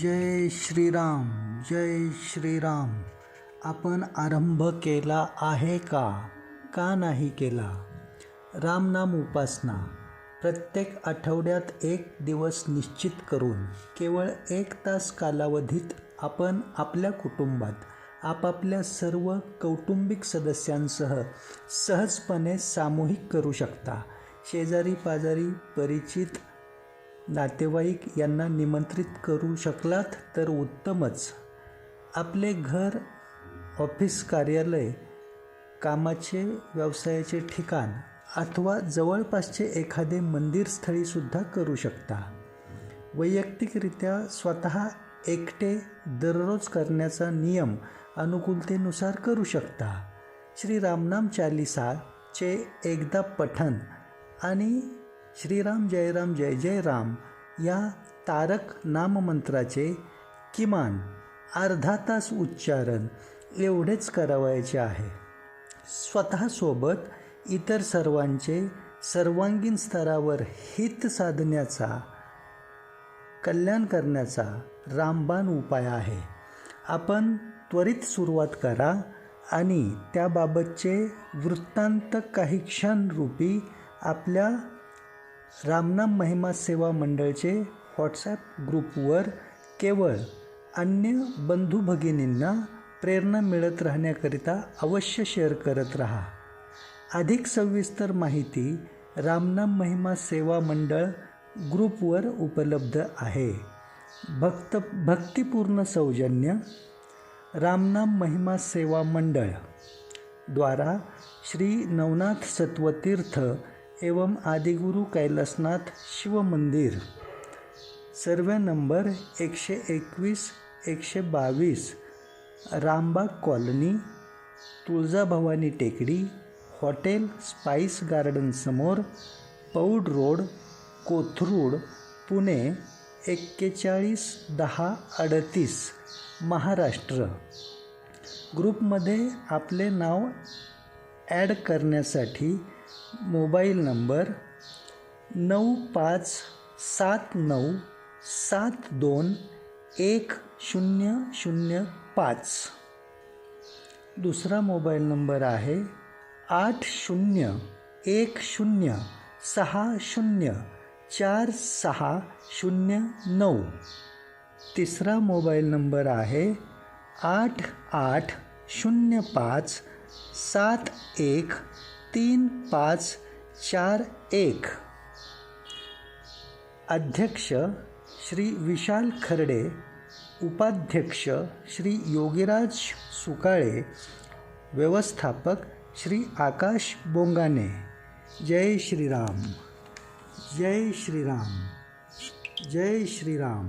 जय श्रीराम जय श्रीराम. आपण आरंभ केला आहे का? का नाही केला? रामनाम उपासना. प्रत्येक आठवड्यात एक दिवस निश्चित करून केवळ एक तास कालावधीत आपण आपल्या कुटुंबात आपापल्या सर्व कौटुंबिक सदस्यांसह सहजपणे सामूहिक करू शकता. शेजारी पाजारी परिचित नातेवाईक यांना निमंत्रित करू शकलात तर उत्तमच. आपले घर ऑफिस कार्यालय कामाचे व्यवसायाचे ठिकाण अथवा जवळपासचे एखादे मंदिरस्थळीसुद्धा करू शकता. वैयक्तिकरित्या स्वतः एकटे दररोज करण्याचा नियम अनुकूलतेनुसार करू शकता. श्री रामनाम चालिसाचे एकदा पठन आणि श्रीराम जय राम जय जय राम या तारक नाममंत्राचे किमान अर्धा तास उच्चारण एवढेच करावायचे आहे. स्वतःसोबत इतर सर्वांचे सर्वांगीण स्तरावर हित साधण्याचा कल्याण करण्याचा रामबाण उपाय आहे. आपण त्वरित सुरुवात करा आणि त्याबाबतचे वृत्तांत काही क्षणरूपी आपल्या रामनाम महिमा सेवा मंडळचे व्हॉट्सॲप ग्रुपवर केवळ अन्य बंधू भगिनींना प्रेरणा मिळत राहण्याकरिता अवश्य शेअर करत राहा. अधिक सविस्तर माहिती रामनाम महिमा सेवा मंडळ ग्रुपवर उपलब्ध आहे. भक्त भक्तिपूर्ण सौजन्य रामनाम महिमा सेवा मंडळ द्वारा श्री नवनाथ सत्वतीर्थ एवं आदिगुरु कैलासनाथ शिव मंदिर. सर्वे नंबर एकशे एकवीस एकशे बावीस रामबाग कॉलनी तुळजाभवानी टेकडी हॉटेल स्पाईस गार्डनसमोर पौड रोड कोथरूड पुणे एक्केचाळीस दहा अडतीस महाराष्ट्र. ग्रुपमध्ये आपले नाव ॲड करण्यासाठी मोबाईल नंबर नऊ पाच सात नऊ सात दोन एक शून्य शून्य पाच. दुसरा मोबाईल नंबर आहे आठ शून्य एक शून्य सहा शून्य चार सहा शून्य नऊ. तिसरा मोबाईल नंबर आहे आठ आठ शून्य पाच सात एक तीन पाच चार एक. अध्यक्ष श्री विशाल खर्डे उपाध्यक्ष श्री योगीराज सुकाळे व्यवस्थापक श्री आकाश बोंगाने. जय श्रीराम. जय श्रीराम. जय श्रीराम.